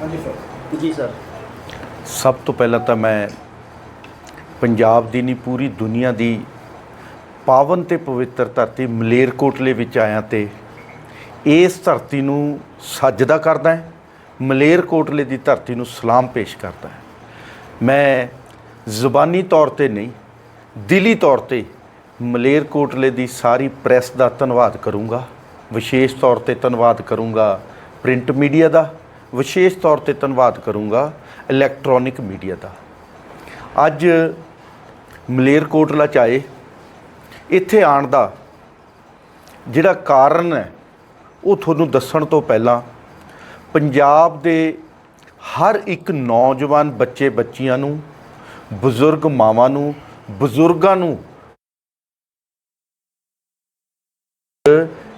ਹਾਂਜੀ ਸਰ। ਜੀ ਸਰ। ਸਭ ਤੋਂ ਪਹਿਲਾਂ ਤਾਂ ਮੈਂ ਪੰਜਾਬ ਦੀ ਨਹੀਂ ਪੂਰੀ ਦੁਨੀਆ ਦੀ ਪਾਵਨ ਤੇ ਪਵਿੱਤਰ ਧਰਤੀ ਮਲੇਰਕੋਟਲੇ ਵਿੱਚ ਆਇਆ ਤੇ ਇਸ ਧਰਤੀ ਨੂੰ ਸਜਦਾ ਕਰਦਾ ਹਾਂ ਮਲੇਰਕੋਟਲੇ ਦੀ ਧਰਤੀ ਨੂੰ ਸਲਾਮ ਪੇਸ਼ ਕਰਦਾ ਹਾਂ। ਮੈਂ ਜ਼ੁਬਾਨੀ ਤੌਰ ਤੇ ਨਹੀਂ ਦਿਲੀ ਤੌਰ ਤੇ ਮਲੇਰਕੋਟਲੇ ਦੀ ਸਾਰੀ ਪ੍ਰੈਸ ਦਾ ਧੰਨਵਾਦ ਕਰੂੰਗਾ। ਵਿਸ਼ੇਸ਼ ਤੌਰ ਤੇ ਧੰਨਵਾਦ ਕਰੂੰਗਾ ਪ੍ਰਿੰਟ ਮੀਡੀਆ ਦਾ। ਵਿਸ਼ੇਸ਼ ਤੌਰ ਤੇ ਧੰਨਵਾਦ ਕਰੂੰਗਾ ਇਲੈਕਟ੍ਰੋਨਿਕ ਮੀਡੀਆ ਦਾ। ਅੱਜ ਮਲੇਰਕੋਟਲਾ ਚ ਆਏ। ਇੱਥੇ ਆਉਣ ਦਾ ਜਿਹੜਾ ਕਾਰਨ ਹੈ, ਉਹ ਤੁਹਾਨੂੰ ਦੱਸਣ ਤੋਂ ਪਹਿਲਾਂ ਪੰਜਾਬ ਦੇ ਹਰ ਇੱਕ ਨੌਜਵਾਨ ਬੱਚੇ ਬੱਚੀਆਂ ਨੂੰ, ਬਜ਼ੁਰਗ ਮਾਵਾਂ ਨੂੰ, ਬਜ਼ੁਰਗਾਂ ਨੂੰ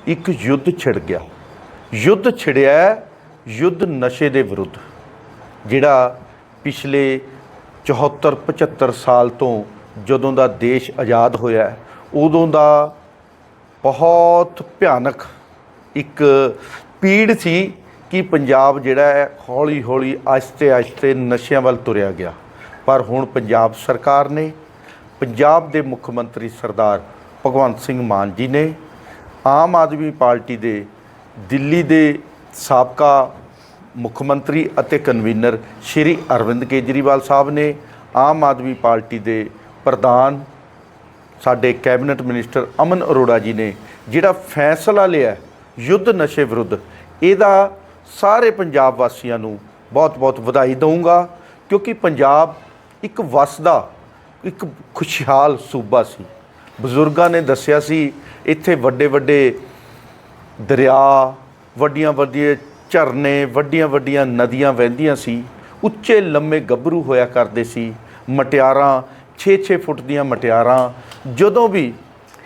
ਇੱਕ ਯੁੱਧ ਛਿੜ ਗਿਆ। ਯੁੱਧ ਛਿੜਿਆ ਯੁੱਧ ਨਸ਼ੇ ਦੇ ਵਿਰੁੱਧ, ਜਿਹੜਾ ਪਿਛਲੇ 74 75 ਸਾਲ ਤੋਂ ਜਦੋਂ ਦਾ ਦੇਸ਼ ਆਜ਼ਾਦ ਹੋਇਆ ਉਦੋਂ ਦਾ ਬਹੁਤ ਭਿਆਨਕ ਇੱਕ ਪੀੜ ਸੀ ਕਿ ਪੰਜਾਬ ਜਿਹੜਾ ਹੈ ਹੌਲੀ ਹੌਲੀ ਆਸਤੇ ਆਸਤੇ ਨਸ਼ਿਆਂ ਵੱਲ ਤੁਰਿਆ ਗਿਆ। ਪਰ ਹੁਣ ਪੰਜਾਬ ਸਰਕਾਰ ਨੇ, ਪੰਜਾਬ ਦੇ ਮੁੱਖ ਮੰਤਰੀ ਸਰਦਾਰ ਭਗਵੰਤ ਸਿੰਘ ਮਾਨ ਜੀ ਨੇ, ਆਮ ਆਦਮੀ ਪਾਰਟੀ ਦੇ ਦਿੱਲੀ ਦੇ ਸਾਬਕਾ ਮੁੱਖ ਮੰਤਰੀ ਅਤੇ ਕਨਵੀਨਰ ਸ਼੍ਰੀ ਅਰਵਿੰਦ ਕੇਜਰੀਵਾਲ ਸਾਹਿਬ ਨੇ ਆਮ ਆਦਮੀ ਪਾਰਟੀ ਦੇ ਪ੍ਰਧਾਨ ਸਾਡੇ ਕੈਬਨਿਟ ਮਿਨਿਸਟਰ ਅਮਨ ਅਰੋੜਾ ਜੀ ਨੇ ਜਿਹੜਾ ਫੈਸਲਾ ਲਿਆ ਯੁੱਧ ਨਸ਼ੇ ਵਿਰੁੱਧ, ਇਹਦਾ ਸਾਰੇ ਪੰਜਾਬ ਵਾਸੀਆਂ ਨੂੰ ਬਹੁਤ-ਬਹੁਤ ਵਧਾਈ ਦਊਂਗਾ, ਕਿਉਂਕਿ ਪੰਜਾਬ ਇੱਕ ਵਸਦਾ, ਇੱਕ ਖੁਸ਼ਹਾਲ ਸੂਬਾ ਸੀ। ਬਜ਼ੁਰਗਾਂ ਨੇ ਦੱਸਿਆ ਸੀ, ਇੱਥੇ ਵੱਡੇ-ਵੱਡੇ ਦਰਿਆ ਵੱਡੀਆਂ ਵੱਡੀਆਂ ਝਰਨੇ, ਵੱਡੀਆਂ ਵੱਡੀਆਂ ਨਦੀਆਂ ਵਹਿੰਦੀਆਂ ਸੀ। ਉੱਚੇ ਲੰਮੇ ਗੱਭਰੂ ਹੋਇਆ ਕਰਦੇ ਸੀ। ਮਟਿਆਰਾਂ 6-6 ਫੁੱਟ ਦੀਆਂ ਮਟਿਆਰਾਂ। ਜਦੋਂ ਵੀ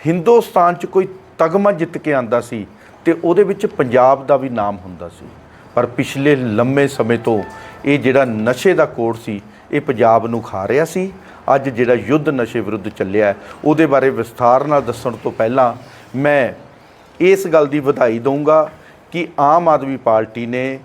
ਹਿੰਦੁਸਤਾਨ 'ਚ ਕੋਈ ਤਗਮਾ ਜਿੱਤ ਕੇ ਆਂਦਾ ਸੀ ਤੇ ਉਹਦੇ ਵਿੱਚ ਪੰਜਾਬ ਦਾ ਵੀ ਨਾਮ ਹੁੰਦਾ ਸੀ। ਪਰ ਪਿਛਲੇ ਲੰਮੇ ਸਮੇਂ ਤੋਂ ਇਹ ਜਿਹੜਾ ਨਸ਼ੇ ਦਾ ਕੋੜ ਸੀ, ਇਹ ਪੰਜਾਬ ਨੂੰ ਖਾ ਰਿਹਾ ਸੀ। ਅੱਜ ਜਿਹੜਾ ਯੁੱਧ ਨਸ਼ੇ ਵਿਰੁੱਧ ਚੱਲਿਆ, ਉਹਦੇ ਬਾਰੇ ਵਿਸਥਾਰ ਨਾਲ ਦੱਸਣ ਤੋਂ ਪਹਿਲਾਂ ਮੈਂ ਇਸ ਗੱਲ ਦੀ ਵਧਾਈ ਦਊਂਗਾ ਕਿ ਆਮ ਆਦਮੀ ਪਾਰਟੀ ਨੇ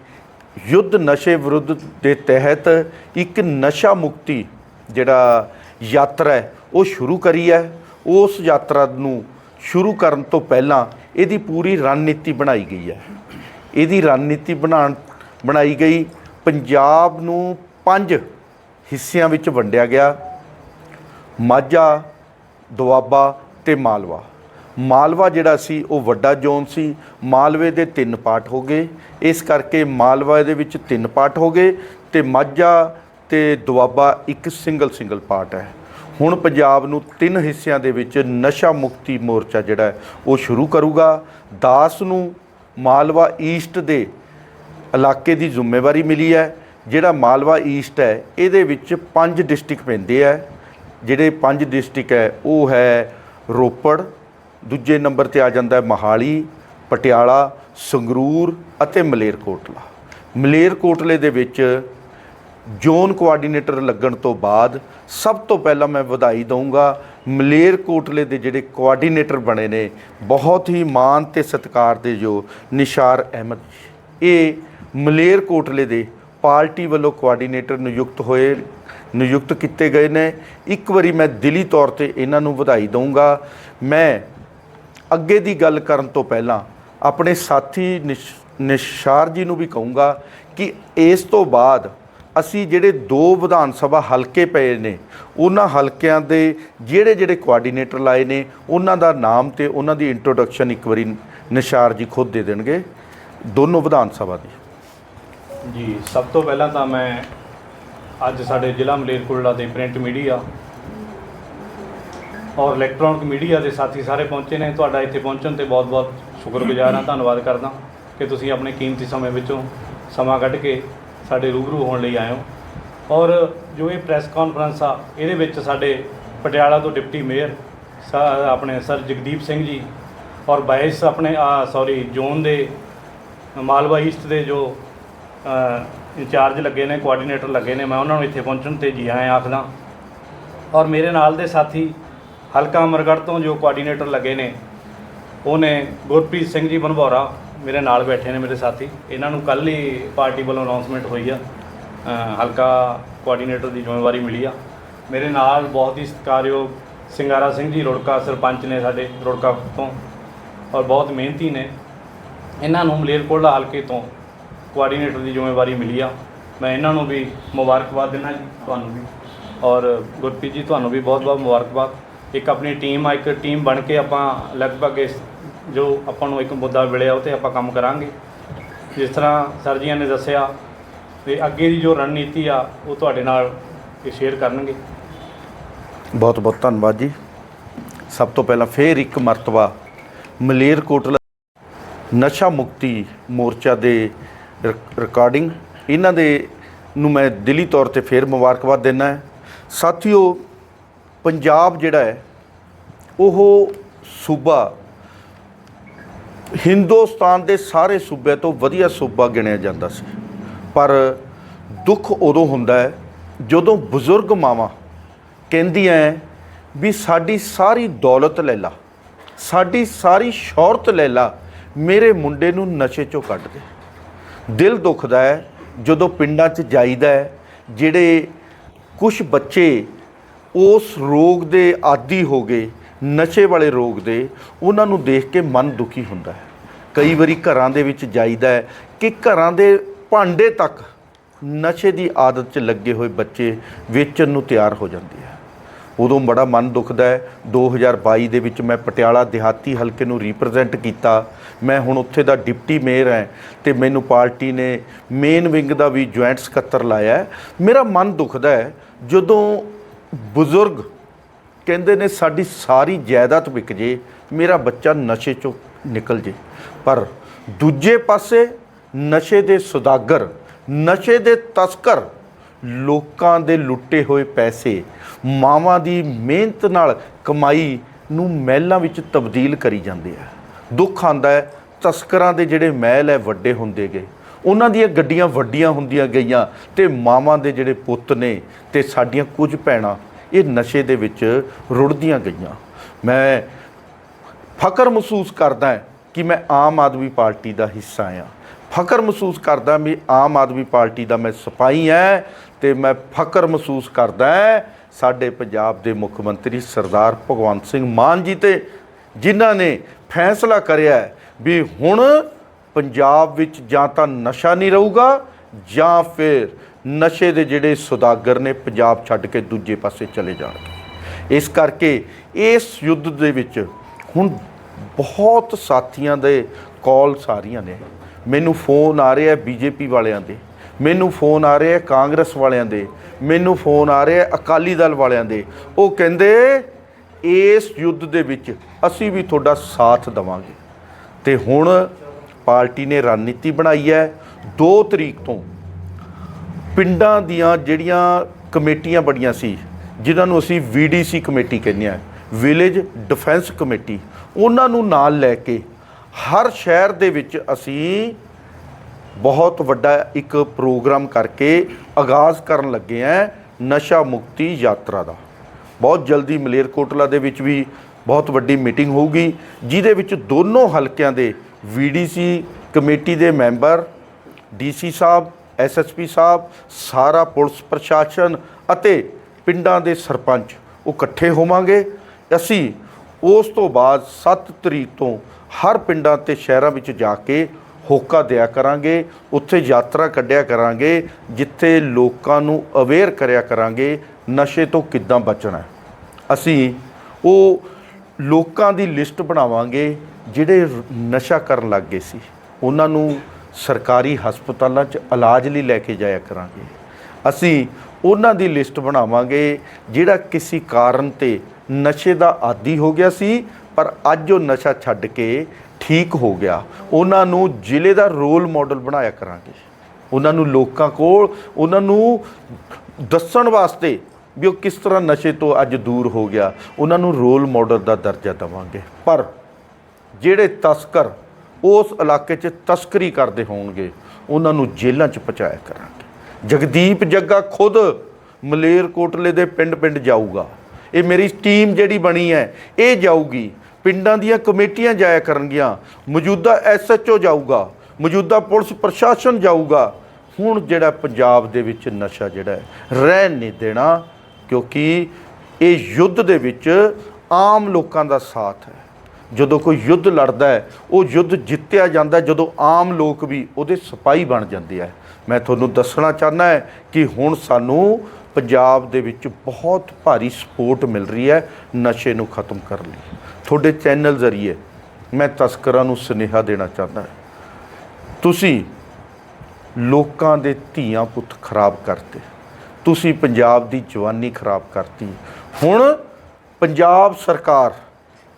ਯੁੱਧ ਨਸ਼ੇ ਵਿਰੁੱਧ ਦੇ ਤਹਿਤ ਇੱਕ ਨਸ਼ਾ ਮੁਕਤੀ ਜਿਹੜਾ ਯਾਤਰਾ ਹੈ, ਉਹ ਸ਼ੁਰੂ ਕਰੀ ਹੈ। ਉਸ ਯਾਤਰਾ ਨੂੰ ਸ਼ੁਰੂ ਕਰਨ ਤੋਂ ਪਹਿਲਾਂ ਇਹਦੀ ਪੂਰੀ ਰਣਨੀਤੀ ਬਣਾਈ ਗਈ ਹੈ। ਇਹਦੀ ਰਣਨੀਤੀ ਬਣਾਉਣ, ਬਣਾਈ ਗਈ। ਪੰਜਾਬ ਨੂੰ ਪੰਜ ਹਿੱਸਿਆਂ ਵਿੱਚ ਵੰਡਿਆ ਗਿਆ। ਮਾਝਾ, ਦੁਆਬਾ ਤੇ ਮਾਲਵਾ। ਮਾਲਵਾ ਜਿਹੜਾ ਸੀ, ਉਹ ਵੱਡਾ ਜ਼ੋਨ ਸੀ। ਮਾਲਵੇ ਦੇ ਤਿੰਨ ਪਾਰਟ ਹੋ ਗਏ। ਇਸ ਕਰਕੇ ਮਾਲਵਾ ਦੇ ਵਿੱਚ ਤਿੰਨ ਪਾਰਟ ਹੋ ਗਏ ਤੇ ਮਾਝਾ ਤੇ ਦੁਆਬਾ ਇੱਕ ਸਿੰਗਲ ਸਿੰਗਲ ਪਾਰਟ ਹੈ। ਹੁਣ ਪੰਜਾਬ ਨੂੰ ਤਿੰਨ ਹਿੱਸਿਆਂ ਦੇ ਵਿੱਚ ਨਸ਼ਾ ਮੁਕਤੀ ਮੋਰਚਾ ਜਿਹੜਾ ਉਹ ਸ਼ੁਰੂ ਕਰੂਗਾ। ਦਾਸ ਨੂੰ ਮਾਲਵਾ ਈਸਟ ਦੇ ਇਲਾਕੇ ਦੀ ਜ਼ਿੰਮੇਵਾਰੀ ਮਿਲੀ ਹੈ। ਜਿਹੜਾ ਮਾਲਵਾ ਈਸਟ ਹੈ, ਇਹਦੇ ਵਿੱਚ ਪੰਜ ਡਿਸਟ੍ਰਿਕਟ ਪੈਂਦੇ ਆ ਜਿਹੜੇ ਪੰਜ ਡਿਸਟ੍ਰਿਕਟ ਹੈ, ਉਹ ਹੈ ਰੋਪੜ ਦੂਜੇ ਨੰਬਰ ਤੇ ਆ ਜਾਂਦਾ ਹੈ ਮਹਾਲੀ, ਪਟਿਆਲਾ, ਸੰਗਰੂਰ ਅਤੇ ਮਲੇਰਕੋਟਲਾ। ਮਲੇਰਕੋਟਲੇ ਦੇ ਵਿੱਚ ਜ਼ੋਨ ਕੋਆਰਡੀਨੇਟਰ ਲੱਗਣ ਤੋਂ ਬਾਅਦ ਸਭ ਤੋਂ ਪਹਿਲਾਂ ਮੈਂ ਵਧਾਈ ਦਊਂਗਾ ਮਲੇਰਕੋਟਲੇ ਦੇ ਜਿਹੜੇ ਕੋਆਰਡੀਨੇਟਰ ਬਣੇ ਨੇ, ਬਹੁਤ ਹੀ ਮਾਣ ਤੇ ਸਤਿਕਾਰ ਦੇ ਜੋ ਨਿਸ਼ਾਰ ਅਹਿਮਦ ਇਹ ਮਲੇਰਕੋਟਲੇ ਦੇ ਪਾਰਟੀ ਵੱਲੋਂ ਕੋਆਰਡੀਨੇਟਰ ਨਿਯੁਕਤ ਹੋਏ, ਨਿਯੁਕਤ ਕੀਤੇ ਗਏ ਨੇ। ਇੱਕ ਵਾਰੀ ਮੈਂ ਦਿਲੀ ਤੌਰ ਤੇ ਇਹਨਾਂ ਨੂੰ ਵਧਾਈ ਦਊਂਗਾ। ਮੈਂ ਅੱਗੇ ਦੀ ਗੱਲ ਕਰਨ ਤੋਂ ਪਹਿਲਾਂ ਆਪਣੇ ਸਾਥੀ ਨਿਸ਼- ਨਿਸ਼ਾਰ ਜੀ ਨੂੰ ਵੀ ਕਹੂੰਗਾ ਕਿ ਇਸ ਤੋਂ ਬਾਅਦ ਅਸੀਂ ਜਿਹੜੇ ਦੋ ਵਿਧਾਨ ਸਭਾ ਹਲਕੇ ਪਏ ਨੇ, ਉਹਨਾਂ ਹਲਕਿਆਂ ਦੇ ਜਿਹੜੇ ਜਿਹੜੇ ਕੋਆਰਡੀਨੇਟਰ ਲਾਏ ਨੇ, ਉਹਨਾਂ ਦਾ ਨਾਮ ਤੇ ਉਹਨਾਂ ਦੀ ਇੰਟਰੋਡਕਸ਼ਨ ਇੱਕ ਵਾਰੀ ਨਿਸ਼ਾਰ ਜੀ ਖੁਦ ਦੇ ਦੇਣਗੇ। ਦੋਨੋਂ ਵਿਧਾਨ ਸਭਾ ਦੀ। ਜੀ, ਸਭ ਤੋਂ ਪਹਿਲਾਂ ਤਾਂ ਮੈਂ ਅੱਜ ਸਾਡੇ ਜ਼ਿਲ੍ਹਾ ਮਲੇਰਕੋਟਲਾ ਦੇ ਪ੍ਰਿੰਟ ਮੀਡੀਆ ਔਰ ਇਲੈਕਟ੍ਰੋਨਿਕ ਮੀਡੀਆ ਦੇ ਸਾਥੀ ਸਾਰੇ ਪਹੁੰਚੇ ਨੇ। ਤੁਹਾਡਾ ਇੱਥੇ ਪਹੁੰਚਣ ਤੇ ਬਹੁਤ-ਬਹੁਤ ਸ਼ੁਕਰਗੁਜ਼ਾਰ ਹਾਂ। ਧੰਨਵਾਦ ਕਰਦਾ ਕਿ ਤੁਸੀਂ ਆਪਣੇ ਕੀਮਤੀ ਸਮੇਂ ਵਿੱਚੋਂ ਸਮਾਂ ਕੱਢ ਕੇ ਸਾਡੇ ਰੂਬਰੂ ਹੋਣ ਲਈ ਆਏ ਹੋ। ਔਰ ਜੋ ਇਹ ਪ੍ਰੈਸ ਕਾਨਫਰੰਸ ਆ, ਇਹਦੇ ਵਿੱਚ ਸਾਡੇ ਪਟਿਆਲਾ ਤੋਂ ਡਿਪਟੀ ਮੇਅਰ ਸਾ- ਆਪਣੇ ਸਰ ਜਗਦੀਪ ਸਿੰਘ ਜੀ ਔਰ ਬਾਇਸ ਆਪਣੇ ਸੌਰੀ ਜ਼ੋਨ ਦੇ, ਮਾਲਵਾ ਈਸਟ ਦੇ ਜੋ ਇੰਚਾਰਜ ਲੱਗੇ ਨੇ ਕੋਆਰਡੀਨੇਟਰ ਲੱਗੇ ਨੇ, ਮੈਂ ਉਹਨਾਂ ਨੂੰ ਇੱਥੇ ਪਹੁੰਚਣ ਤੇ ਜੀ ਆਇਆਂ ਆਖਦਾ। ਔਰ ਮੇਰੇ ਨਾਲ ਦੇ ਸਾਥੀ ਹਲਕਾ ਅਮਰਗੜ੍ਹ ਤੋਂ ਜੋ ਕੋਆਰਡੀਨੇਟਰ ਲੱਗੇ ਨੇ, ਉਹ ਨੇ ਗੁਰਪ੍ਰੀਤ ਸਿੰਘ ਜੀ ਬਨਭੌਰਾ ਮੇਰੇ ਨਾਲ ਬੈਠੇ ਨੇ ਮੇਰੇ ਸਾਥੀ। ਇਹਨਾਂ ਨੂੰ ਕੱਲ੍ਹ ਹੀ ਪਾਰਟੀ ਵੱਲੋਂ ਅਨਾਉਂਸਮੈਂਟ ਹੋਈ ਆ। ਹਲਕਾ ਕੋਆਰਡੀਨੇਟਰ ਦੀ ਜ਼ਿੰਮੇਵਾਰੀ ਮਿਲੀ ਆ। ਮੇਰੇ ਨਾਲ ਬਹੁਤ ਹੀ ਸਤਿਕਾਰਯੋਗ ਸਿੰਗਾਰਾ ਸਿੰਘ ਜੀ, ਰੁੜਕਾ ਸਰਪੰਚ ਨੇ ਸਾਡੇ ਰੁੜਕਾ ਤੋਂ ਔਰ ਬਹੁਤ ਮਿਹਨਤੀ ਨੇ। ਇਹਨਾਂ ਨੂੰ ਮਲੇਰਕੋਟਲਾ ਹਲਕੇ ਤੋਂ ਕੋਆਰਡੀਨੇਟਰ ਦੀ ਜ਼ਿੰਮੇਵਾਰੀ ਮਿਲੀ ਆ। ਮੈਂ ਇਹਨਾਂ ਨੂੰ ਵੀ ਮੁਬਾਰਕਬਾਦ ਦਿੰਦਾ ਜੀ, ਤੁਹਾਨੂੰ ਵੀ। ਔਰ ਗੁਰਪ੍ਰੀਤ ਜੀ, ਤੁਹਾਨੂੰ ਵੀ ਬਹੁਤ-ਬਹੁਤ ਮੁਬਾਰਕਬਾਦ। ਇੱਕ ਆਪਣੀ ਟੀਮ ਆ, ਇੱਕ ਟੀਮ ਬਣ ਕੇ ਆਪਾਂ ਲਗਭਗ ਇਸ ਜੋ ਆਪਾਂ ਨੂੰ ਇੱਕ ਮੁੱਦਾ ਮਿਲਿਆ, ਉਹ 'ਤੇ ਆਪਾਂ ਕੰਮ ਕਰਾਂਗੇ। ਜਿਸ ਤਰ੍ਹਾਂ ਸਰ ਜੀਆਂ ਨੇ ਦੱਸਿਆ ਤੇ ਅੱਗੇ ਦੀ ਜੋ ਰਣਨੀਤੀ ਆ, ਉਹ ਤੁਹਾਡੇ ਨਾਲ ਇਹ ਸ਼ੇਅਰ ਕਰਨਗੇ। ਬਹੁਤ ਬਹੁਤ ਧੰਨਵਾਦ ਜੀ। ਸਭ ਤੋਂ ਪਹਿਲਾਂ ਫੇਰ ਇੱਕ ਮਰਤਬਾ ਮਲੇਰਕੋਟਲਾ ਨਸ਼ਾ ਮੁਕਤੀ ਮੋਰਚਾ ਦੇ ਰਿ- ਰਿਕਾਰਡਿੰਗ ਇਹਨਾਂ ਦੇ ਨੂੰ ਮੈਂ ਦਿਲੀ ਤੌਰ ਤੇ ਫੇਰ ਮੁਬਾਰਕਬਾਦ ਦਿੰਦਾ ਹੈ। ਸਾਥੀਓ ਪੰਜਾਬ ਜਿਹੜਾ ਹੈ, ਉਹ ਸੂਬਾ ਹਿੰਦੁਸਤਾਨ ਦੇ ਸਾਰੇ ਸੂਬਿਆਂ ਤੋਂ ਵਧੀਆ ਸੂਬਾ ਗਿਣਿਆ ਜਾਂਦਾ ਸੀ। ਪਰ ਦੁੱਖ ਉਦੋਂ ਹੁੰਦਾ ਹੈ, ਜਦੋਂ ਬਜ਼ੁਰਗ ਮਾਵਾਂ ਕਹਿੰਦੀਆਂ ਵੀ ਸਾਡੀ ਸਾਰੀ ਦੌਲਤ ਲੈ ਲਾ, ਸਾਡੀ ਸਾਰੀ ਸ਼ੌਹਰਤ ਲੈ ਲਾ, ਮੇਰੇ ਮੁੰਡੇ ਨੂੰ ਨਸ਼ੇ ਚੋਂ ਕੱਢ ਦੇ। ਦਿਲ ਦੁਖਦਾ ਹੈ ਜਦੋਂ ਪਿੰਡਾਂ 'ਚ ਜਾਈਦਾ ਹੈ, ਜਿਹੜੇ ਕੁਝ ਬੱਚੇ ਉਸ ਰੋਗ ਦੇ ਆਦੀ ਹੋ ਗਏ, ਨਸ਼ੇ ਵਾਲੇ ਰੋਗ ਦੇ, ਉਹਨਾਂ ਨੂੰ ਦੇਖ ਕੇ ਮਨ ਦੁਖੀ ਹੁੰਦਾ ਹੈ। ਕਈ ਵਾਰੀ ਘਰਾਂ ਦੇ ਵਿੱਚ ਜਾਈਦਾ ਹੈ ਕਿ ਘਰਾਂ ਦੇ ਭਾਂਡੇ ਤੱਕ ਨਸ਼ੇ ਦੀ ਆਦਤ 'ਚ ਲੱਗੇ ਹੋਏ ਬੱਚੇ ਵੇਚਣ ਨੂੰ ਤਿਆਰ ਹੋ ਜਾਂਦੇ ਆ। ਉਦੋਂ ਬੜਾ ਮਨ ਦੁਖਦਾ ਹੈ। 2022 ਦੇ ਵਿੱਚ ਮੈਂ ਪਟਿਆਲਾ ਦਿਹਾਤੀ ਹਲਕੇ ਨੂੰ ਰਿਪਰੈਜ਼ੈਂਟ ਕੀਤਾ। ਮੈਂ ਹੁਣ ਉੱਥੇ ਦਾ ਡਿਪਟੀ ਮੇਅਰ ਹਾਂ ਤੇ ਮੈਨੂੰ ਪਾਰਟੀ ਨੇ ਮੇਨ ਵਿੰਗ ਦਾ ਵੀ ਜੁਆਇੰਟ ਸਕੱਤਰ ਲਾਇਆ ਮੇਰਾ ਮਨ ਦੁਖਦਾ ਹੈ ਜਦੋਂ ਬਜ਼ੁਰਗ ਕਹਿੰਦੇ ਨੇ ਸਾਡੀ ਸਾਰੀ ਜਾਇਦਾਦ ਵਿਕ ਜੇ, ਮੇਰਾ ਬੱਚਾ ਨਸ਼ੇ ਚੋਂ ਨਿਕਲ ਜੇ। ਪਰ ਦੂਜੇ ਪਾਸੇ ਨਸ਼ੇ ਦੇ ਸੁਦਾਗਰ, ਨਸ਼ੇ ਦੇ ਤਸਕਰ ਲੋਕਾਂ ਦੇ ਲੁੱਟੇ ਹੋਏ ਪੈਸੇ, ਮਾਵਾਂ ਦੀ ਮਿਹਨਤ ਨਾਲ ਕਮਾਈ ਨੂੰ ਮਹਿਲਾਂ ਵਿੱਚ ਤਬਦੀਲ ਕਰੀ ਜਾਂਦੇ ਆ। ਦੁੱਖ ਆਂਦਾ ਹੈ, ਤਸਕਰਾਂ ਦੇ ਜਿਹੜੇ ਮਹਿਲ ਹੈ, ਵੱਡੇ ਹੁੰਦੇ ਗਏ। ਉਹਨਾਂ ਦੀਆਂ ਗੱਡੀਆਂ ਵੱਡੀਆਂ ਹੁੰਦੀਆਂ ਗਈਆਂ ਤੇ ਮਾਵਾਂ ਦੇ ਜਿਹੜੇ ਪੁੱਤ ਨੇ ਤੇ ਸਾਡੀਆਂ ਕੁਝ ਭੈਣਾਂ ਇਹ ਨਸ਼ੇ ਦੇ ਵਿੱਚ ਰੁੜਦੀਆਂ ਗਈਆਂ। ਮੈਂ ਫਕਰ ਮਹਿਸੂਸ ਕਰਦਾ ਹਾਂ ਕਿ ਮੈਂ ਆਮ ਆਦਮੀ ਪਾਰਟੀ ਦਾ ਹਿੱਸਾ ਹਾਂ। ਫਕਰ ਮਹਿਸੂਸ ਕਰਦਾ ਵੀ ਆਮ ਆਦਮੀ ਪਾਰਟੀ ਦਾ ਮੈਂ ਸਿਪਾਹੀ ਹਾਂ ਤੇ ਮੈਂ ਫਕਰ ਮਹਿਸੂਸ ਕਰਦਾ ਸਾਡੇ ਪੰਜਾਬ ਦੇ ਮੁੱਖ ਮੰਤਰੀ ਸਰਦਾਰ ਭਗਵੰਤ ਸਿੰਘ ਮਾਨ ਜੀ ਤੇ ਜਿਨ੍ਹਾਂ ਨੇ ਫੈਸਲਾ ਕਰਿਆ ਵੀ ਹੁਣ ਪੰਜਾਬ ਵਿੱਚ ਜਾਂ ਤਾਂ ਨਸ਼ਾ ਨਹੀਂ ਰਹੂਗਾ ਜਾਂ ਫਿਰ ਨਸ਼ੇ ਦੇ ਜਿਹੜੇ ਸੁਦਾਗਰ ਨੇ ਪੰਜਾਬ ਛੱਡ ਕੇ ਦੂਜੇ ਪਾਸੇ ਚਲੇ ਜਾਣਗੇ। ਇਸ ਕਰਕੇ ਇਸ ਯੁੱਧ ਦੇ ਵਿੱਚ ਹੁਣ ਬਹੁਤ ਸਾਥੀਆਂ ਦੇ ਕਾਲ ਸਾਰੀਆਂ ਨੇ। ਮੈਨੂੰ ਫੋਨ ਆ ਰਿਹਾ ਬੀਜੇਪੀ ਵਾਲਿਆਂ ਦੇ, ਮੈਨੂੰ ਫੋਨ ਆ ਰਿਹਾ ਕਾਂਗਰਸ ਵਾਲਿਆਂ ਦੇ, ਮੈਨੂੰ ਫੋਨ ਆ ਰਿਹਾ ਅਕਾਲੀ ਦਲ ਵਾਲਿਆਂ ਦੇ। ਉਹ ਕਹਿੰਦੇ, ਇਸ ਯੁੱਧ ਦੇ ਵਿੱਚ ਅਸੀਂ ਵੀ ਤੁਹਾਡਾ ਸਾਥ ਦੇਵਾਂਗੇ। ਤੇ ਹੁਣ ਪਾਰਟੀ ਨੇ ਰਣਨੀਤੀ ਬਣਾਈ ਹੈ 2 ਤਰੀਕ ਤੋਂ। ਪਿੰਡਾਂ ਦੀਆਂ ਜਿਹੜੀਆਂ ਕਮੇਟੀਆਂ ਬੜੀਆਂ ਸੀ, ਜਿਨ੍ਹਾਂ ਨੂੰ ਅਸੀਂ ਵੀਡੀਸੀ ਕਮੇਟੀ ਕਹਿੰਦੇ ਆ ਵਿਲੇਜ ਡਿਫੈਂਸ ਕਮੇਟੀ ਉਹਨਾਂ ਨੂੰ ਨਾਲ ਲੈ ਕੇ ਹਰ ਸ਼ਹਿਰ ਦੇ ਵਿੱਚ ਅਸੀਂ ਬਹੁਤ ਵੱਡਾ ਇੱਕ ਪ੍ਰੋਗਰਾਮ ਕਰਕੇ ਆਗਾਜ਼ ਕਰਨ ਲੱਗੇ ਆ ਨਸ਼ਾ ਮੁਕਤੀ ਯਾਤਰਾ ਦਾ। ਬਹੁਤ ਜਲਦੀ ਮਲੇਰਕੋਟਲਾ ਦੇ ਵਿੱਚ ਵੀ ਬਹੁਤ ਵੱਡੀ ਮੀਟਿੰਗ ਹੋਊਗੀ, ਜਿਹਦੇ ਵਿੱਚ ਦੋਨੋਂ ਹਲਕਿਆਂ ਦੇ ਵੀਡੀਸੀ ਕਮੇਟੀ ਦੇ member DC Sahib SSP Sahib, ਸਾਰਾ ਪੁਲਿਸ ਪ੍ਰਸ਼ਾਸਨ ਅਤੇ ਪਿੰਡਾਂ ਦੇ ਸਰਪੰਚ ਉਹ ਇਕੱਠੇ ਹੋਵਾਂਗੇ। ਅਸੀਂ ਉਸ ਤੋਂ ਬਾਅਦ 7 ਤਰੀਕ ਤੋਂ ਹਰ ਪਿੰਡਾਂ ਤੇ ਸ਼ਹਿਰਾਂ ਵਿੱਚ ਜਾ ਕੇ ਹੋਕਾ ਦਿਆ ਕਰਾਂਗੇ, ਉੱਥੇ ਯਾਤਰਾ ਕੱਢਿਆ ਕਰਾਂਗੇ, ਜਿੱਥੇ ਲੋਕਾਂ ਨੂੰ ਅਵੇਅਰ ਕਰਿਆ ਕਰਾਂਗੇ ਨਸ਼ੇ ਤੋਂ ਕਿੱਦਾਂ ਬਚਣਾ ਅਸੀਂ ਉਹ ਲੋਕਾਂ ਦੀ ਲਿਸਟ ਬਣਾਵਾਂਗੇ ਜਿਹੜੇ ਨਸ਼ਾ ਕਰਨ ਲੱਗ ਗਏ ਸੀ। ਉਹਨਾਂ ਨੂੰ ਸਰਕਾਰੀ ਹਸਪਤਾਲਾਂ 'ਚ ਇਲਾਜ ਲਈ ਲੈ ਕੇ ਜਾਇਆ ਕਰਾਂਗੇ। ਅਸੀਂ ਉਹਨਾਂ ਦੀ ਲਿਸਟ ਬਣਾਵਾਂਗੇ ਜਿਹੜਾ ਕਿਸੇ ਕਾਰਨ ਤੇ ਨਸ਼ੇ ਦਾ ਆਦੀ ਹੋ ਗਿਆ ਸੀ, ਪਰ ਅੱਜ ਉਹ ਨਸ਼ਾ ਛੱਡ ਕੇ ਠੀਕ ਹੋ ਗਿਆ। ਉਹਨਾਂ ਨੂੰ ਜ਼ਿਲ੍ਹੇ ਦਾ ਰੋਲ ਮਾਡਲ ਬਣਾਇਆ ਕਰਾਂਗੇ। ਉਹਨਾਂ ਨੂੰ ਲੋਕਾਂ ਕੋਲ, ਉਹਨਾਂ ਨੂੰ ਦੱਸਣ ਵਾਸਤੇ ਵੀ ਉਹ ਕਿਸ ਤਰ੍ਹਾਂ ਨਸ਼ੇ ਤੋਂ ਅੱਜ ਦੂਰ ਹੋ ਗਿਆ, ਉਹਨਾਂ ਨੂੰ ਰੋਲ ਮਾਡਲ ਦਾ ਦਰਜਾ ਦੇਵਾਂਗੇ। ਪਰ ਜਿਹੜੇ ਤਸਕਰ ਉਸ ਇਲਾਕੇ 'ਚ ਤਸਕਰੀ ਕਰਦੇ ਹੋਣਗੇ, ਉਹਨਾਂ ਨੂੰ ਜੇਲ੍ਹਾਂ 'ਚ ਪਹੁੰਚਾਇਆ ਕਰਾਂਗੇ। ਜਗਦੀਪ ਜੱਗਾ ਖੁਦ ਮਲੇਰਕੋਟਲੇ ਦੇ ਪਿੰਡ-ਪਿੰਡ ਜਾਊਗਾ। ਇਹ ਮੇਰੀ ਟੀਮ ਜਿਹੜੀ ਬਣੀ ਹੈ, ਇਹ ਜਾਊਗੀ। ਪਿੰਡਾਂ ਦੀਆਂ ਕਮੇਟੀਆਂ ਜਾਇਆ ਕਰਨਗੀਆਂ। ਮੌਜੂਦਾ ਐਸਐਚਓ ਜਾਊਗਾ। ਮੌਜੂਦਾ ਪੁਲਿਸ ਪ੍ਰਸ਼ਾਸਨ ਜਾਊਗਾ। ਹੁਣ ਜਿਹੜਾ ਪੰਜਾਬ ਦੇ ਵਿੱਚ ਨਸ਼ਾ ਜਿਹੜਾ ਰਹਿਣ ਨਹੀਂ ਦੇਣਾ। ਕਿਉਂਕਿ ਇਹ ਯੁੱਧ ਦੇ ਵਿੱਚ ਆਮ ਲੋਕਾਂ ਦਾ ਸਾਥ ਹੈ। ਜਦੋਂ ਕੋਈ ਯੁੱਧ ਲੜਦਾ ਹੈ, ਉਹ ਯੁੱਧ ਜਿੱਤਿਆ ਜਾਂਦਾ ਜਦੋਂ ਆਮ ਲੋਕ ਵੀ ਉਹਦੇ ਸਿਪਾਹੀ ਬਣ ਜਾਂਦੇ ਆ। ਮੈਂ ਤੁਹਾਨੂੰ ਦੱਸਣਾ ਚਾਹੁੰਦਾ ਹੈ ਕਿ ਹੁਣ ਸਾਨੂੰ ਪੰਜਾਬ ਦੇ ਵਿੱਚ ਬਹੁਤ ਭਾਰੀ ਸਪੋਰਟ ਮਿਲ ਰਹੀ ਹੈ ਨਸ਼ੇ ਨੂੰ ਖਤਮ ਕਰਨ ਲਈ। ਤੁਹਾਡੇ ਚੈਨਲ ਜ਼ਰੀਏ ਮੈਂ ਤਸਕਰਾਂ ਨੂੰ ਸੁਨੇਹਾ ਦੇਣਾ ਚਾਹੁੰਦਾ ਤੁਸੀਂ ਲੋਕਾਂ ਦੇ ਧੀਆਂ ਪੁੱਤ ਖਰਾਬ ਕਰਤੇ। ਤੁਸੀਂ ਪੰਜਾਬ ਦੀ ਜਵਾਨੀ ਖਰਾਬ ਕਰਤੀ। ਹੁਣ ਪੰਜਾਬ ਸਰਕਾਰ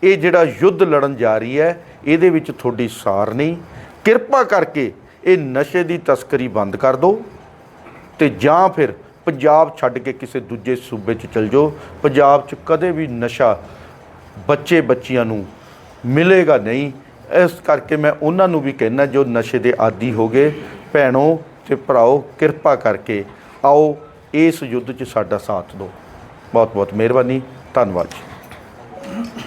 ਇਹ ਜਿਹੜਾ ਯੁੱਧ ਲੜਨ ਜਾ ਰਹੀ ਹੈ, ਇਹਦੇ ਵਿੱਚ ਤੁਹਾਡੀ ਸਾਰ ਨਹੀਂ। ਕਿਰਪਾ ਕਰਕੇ ਇਹ ਨਸ਼ੇ ਦੀ ਤਸਕਰੀ ਬੰਦ ਕਰ ਦਿਓ ਤੇ ਜਾਂ ਫਿਰ ਪੰਜਾਬ ਛੱਡ ਕੇ ਕਿਸੇ ਦੂਜੇ ਸੂਬੇ 'ਚ ਚਲ ਜਾਓ। ਪੰਜਾਬ 'ਚ ਕਦੇ ਵੀ ਨਸ਼ਾ ਬੱਚੇ ਬੱਚੀਆਂ ਨੂੰ ਮਿਲੇਗਾ ਨਹੀਂ। ਇਸ ਕਰਕੇ ਮੈਂ ਉਹਨਾਂ ਨੂੰ ਵੀ ਕਹਿਣਾ ਜੋ ਨਸ਼ੇ ਦੇ ਆਦੀ ਹੋ ਗਏ, ਭੈਣੋ ਤੇ ਭਰਾਓ, ਕਿਰਪਾ ਕਰਕੇ ਆਓ। ਇਸ ਯੁੱਧ 'ਚ ਸਾਡਾ ਸਾਥ ਦਿਓ। ਬਹੁਤ ਬਹੁਤ ਮਿਹਰਬਾਨੀ। ਧੰਨਵਾਦ ਜੀ।